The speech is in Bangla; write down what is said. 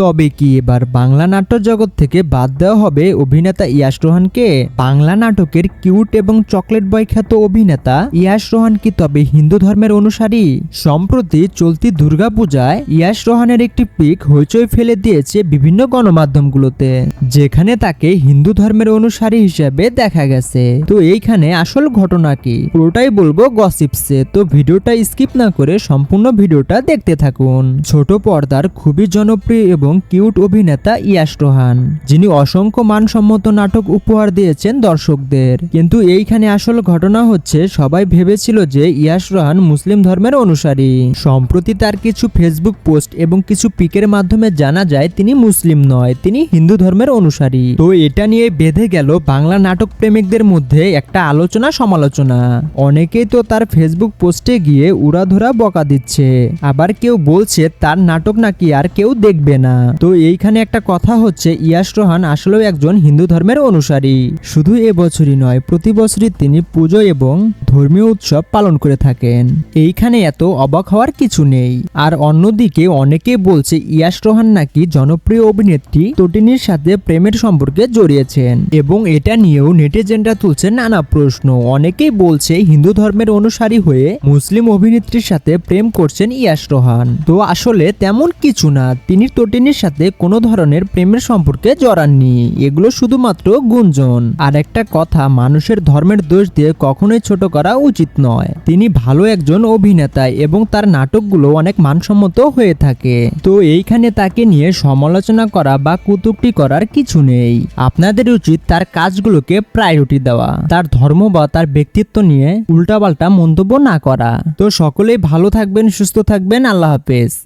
তবে কি এবার বাংলা নাট্য জগৎ থেকে বাদ দেওয়া হবে অভিনেতা ইয়াশ রোহানকে? বাংলা নাটকের কিউট এবং চকলেট বয় খ্যাত অভিনেতা ইয়াশ রোহান কি তবে হিন্দু ধর্মের অনুসারী? সম্প্রতি চলতি দুর্গাপূজায় ইয়াশ রোহানের একটি পিক হইচই ফেলে দিয়েছে বিভিন্ন গণমাধ্যমগুলোতে, যেখানে তাকে হিন্দু ধর্মের অনুসারী হিসেবে দেখা গেছে। তো এইখানে আসল ঘটনা কি? পুরোটাই বলব গসিপসে, তো ভিডিওটা স্কিপ না করে সম্পূর্ণ ভিডিওটা দেখতে থাকুন। ছোট পর্দার খুবই জনপ্রিয় এবং কিউট অভিনেতা ইয়াশ রোহান, যিনি অসংখ্য মানসম্মত নাটক উপহার দিয়েছেন দর্শকদের। কিন্তু এইখানে আসল ঘটনা হচ্ছে, সবাই ভেবেছিল যে ইয়াশ রোহান মুসলিম ধর্মের অনুসারী। সম্প্রতি তার কিছু ফেসবুক পোস্ট এবং কিছু পিকের মাধ্যমে জানা যায়, তিনি মুসলিম নয়, তিনি হিন্দু ধর্মের অনুসারী। তো এটা নিয়ে বেঁধে গেল বাংলা নাটক প্রেমিকদের মধ্যে একটা আলোচনা সমালোচনা। অনেকেই তো তার ফেসবুক পোস্টে গিয়ে উড়াধরা বকা দিচ্ছে। আবার কেউ বলছে, তার নাটক নাকি আর কেউ দেখবে না। তো এইখানে একটা কথা হচ্ছে ইয়াশ রোহান আসলেও একজন হিন্দু ধর্মের অনুসারী। শুধু এবছরই নয়, প্রতি বছরই তিনি পুজো এবং ধর্মীয় উৎসব পালন করে থাকেন। এইখানে এত অবাক হওয়ার কিছু নেই। আর অন্যদিকে অনেকে বলছে ইয়াশ রোহান নাকি জনপ্রিয় অভিনেত্রী তটিনীর সাথে প্রেমের সম্পর্কে জড়িয়েছেন এবং এটা নিয়েও নেটিজেনরা তুলছে নানা প্রশ্ন। অনেকেই বলছে, হিন্দু ধর্মের অনুসারী হয়ে মুসলিম অভিনেত্রীর সাথে প্রেম করছেন ইয়াশ রোহান। তো আসলে তেমন কিছু না, তিনি তটিনীর সাথে কোনো ধরনের প্রেমের সম্পর্কে জড়াননি। এগুলো শুধুমাত্র গুঞ্জন। আর একটা কথা, মানুষের ধর্মের দোষ দিয়ে কখনোই ছোট করা উচিত নয়। তিনি ভালো একজন অভিনেতা এবং তার নাটকগুলো অনেক মানসম্মত হয়ে থাকে। তো এইখানে তাকে নিয়ে সমালোচনা করা বা কুতুক্তি করার কিছু নেই। আপনাদের উচিত তার কাজগুলোকে প্রায়োরিটি দেওয়া। তার ধর্ম বা তার ব্যক্তিত্ব নিয়ে উল্টাপাল্টা মন্তব্য না করা। তো সকলেই ভালো থাকবেন, সুস্থ থাকবেন। আল্লাহ হাফেজ।